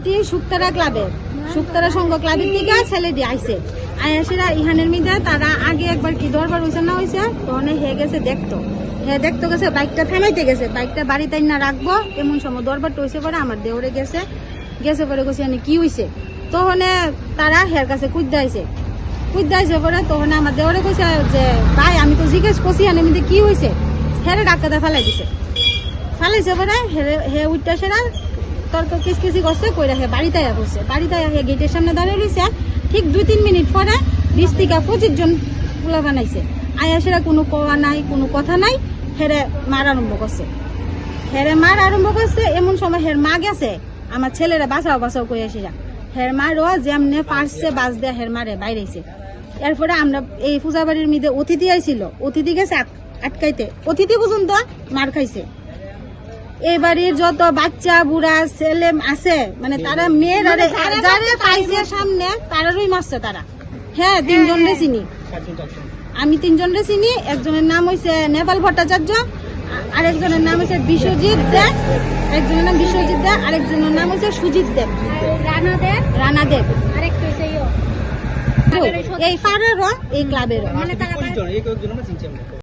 এটি শুক্তারা ক্লাবের শুক্তারা সংঘ ক্লাবের থেকে ছেলেটি আইছে। আয়াসেরা ইহানের মিদে তারা আগে একবার কি দরবার হয়েছে না হয়েছে তখন হে গেছে দেখতো। হে দেখতো গেছে, বাইকটা থামাইতে গেছে, বাইকটা বাড়িতে না রাখব, এমন সময় দরবার টইছে পরে আমার দেওরে গেছে। গেছে পরে গেছে কি হয়েছে তখন তারা হের কাছে কুদ্দাইছে কুদ্দাইছে পরে তখন আমার দেওরে কইছে যে, ভাই, আমি তো জিজ্ঞেস করছি, এনে মিদে কি হয়েছে হেরে ডাক্তার ফেলাই দিছে। ফালাইছে পরে হে- হে উঠটা সেরা তর্ক কিসকিসি করছে, কইরা হে বাড়িতে আয়া করছে বাড়িতে আয়া গেটের সামনে দাঁড়িয়ে রয়েছে ঠিক দুই তিন মিনিট পরে বিশ থেকে পঁচিশ জন পোলা বানাইছে। আয়া সেরা কোনো কোয়া নাই, কোনো কথা নাই, হেরে মার আরম্ভ করছে। হেরে মার আরম্ভ করছে, এমন সময় হের মা গেছে, আমার ছেলেরা বাঁচাও বাঁচাও করে এসেরা হের মারও যেমনে পারছে বাস দিয়ে হের মারে বাইরেছে। এরপরে আমরা এই পূজা বাড়ির মধ্যে অতিথি আইছিল। অতিথি গেছে আট- আটকাইতে। অতিথি পর্যন্ত মার খাইছে। এই বাড়ির যত বাচ্চা বুড়া ছেলে আছে মানে তারা মেয়ের যারা পাইছে। সামনে তারারই মারছে তারা। হ্যাঁ তিনজন রে চিনি। আমি তিনজন রে চিনি একজনের নাম হইছে নেপাল ভট্টাচার্য আরেকজনের নাম হচ্ছে বিশ্বজিৎ দে একজনের নাম বিশ্বজিৎ দে আরেকজনের নাম হচ্ছে সুজিত দেব রানা দেব রানা দেব আরেকটু এই পাড়ারও এই ক্লাবেরও। মানে তারা